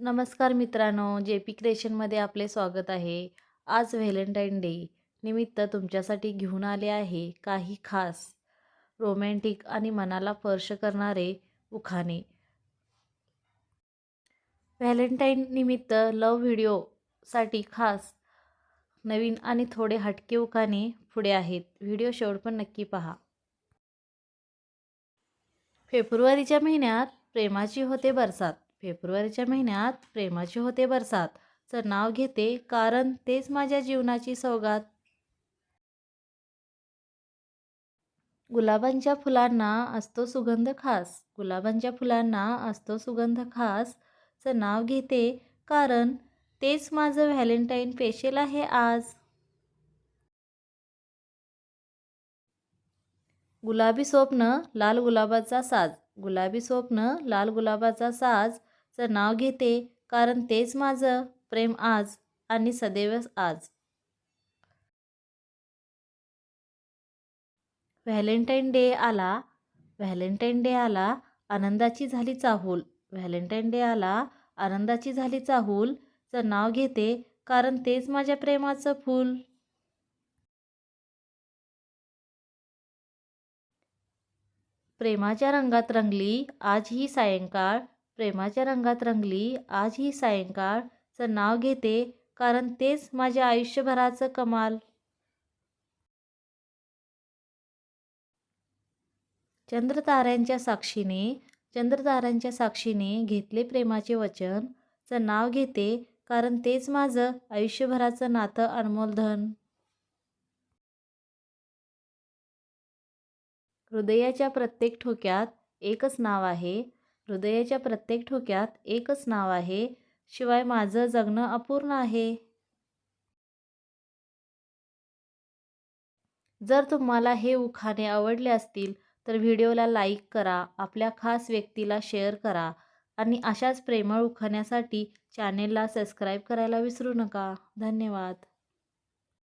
नमस्कार मित्रांनो J P क्रिएशनमध्ये आपले स्वागत आहे. आज व्हॅलेंटाईन डे निमित्त तुमच्यासाठी घेऊन आले आहे काही खास रोमॅन्टिक आणि मनाला स्पर्श करणारे उखाणे. व्हॅलेंटाईन निमित्त लव व्हिडिओसाठी खास नवीन आणि थोडे हटके उखाणे पुढे आहेत. व्हिडिओ शेवट पण नक्की पहा. फेब्रुवारीच्या महिन्यात प्रेमाची होते बरसात. फेब्रुवारीच्या महिन्यात प्रेमाची होते बरसात. चं नाव घेते कारण तेच माझ्या जीवनाची सौगात. गुलाबांच्या फुलांना असतो सुगंध खास. गुलाबांच्या फुलांना असतो सुगंध खास. चं नाव घेते कारण तेच माझं व्हॅलेंटाईन पेशल आहे आज. गुलाबी स्वप्न लाल गुलाबाचा साज. गुलाबी स्वप्न लाल गुलाबाचा साज. चं नाव घेते कारण तेच माझं प्रेम आज आणि सदैव आज. व्हॅलेंटाईन डे आला व्हॅलेंटाईन डे आला आनंदाची झाली चाहूल. व्हॅलेंटाईन डे आला आनंदाची झाली चाहूल चं नाव घेते कारण तेच माझ्या प्रेमाचं फूल. प्रेमाच्या रंगात रंगली आज ही सायंकाळ प्रेमाच्या रंगात रंगली. आज ही सायंकाळचं नाव घेते कारण तेच माझ्या आयुष्यभराचं कमाल. चंद्रताऱ्यांच्या साक्षीने चंद्रताऱ्यांच्या साक्षीने घेतले प्रेमाचे वचन चं नाव घेते कारण तेच माझं आयुष्यभराचं नातं अनमोल धन हृदयाच्या प्रत्येक ठोक्यात एकच नाव आहे हृदयाच्या प्रत्येक ठोक्यात एकच नाव आहे. शिवाय माझं जगणं अपूर्ण आहे. जर तुम्हाला हे उखाणे आवडले असतील तर व्हिडिओला लाईक करा आपल्या खास व्यक्तीला शेअर करा आणि अशाच प्रेमळ उखाण्यासाठी चॅनेलला सबस्क्राईब करायला विसरू नका. धन्यवाद.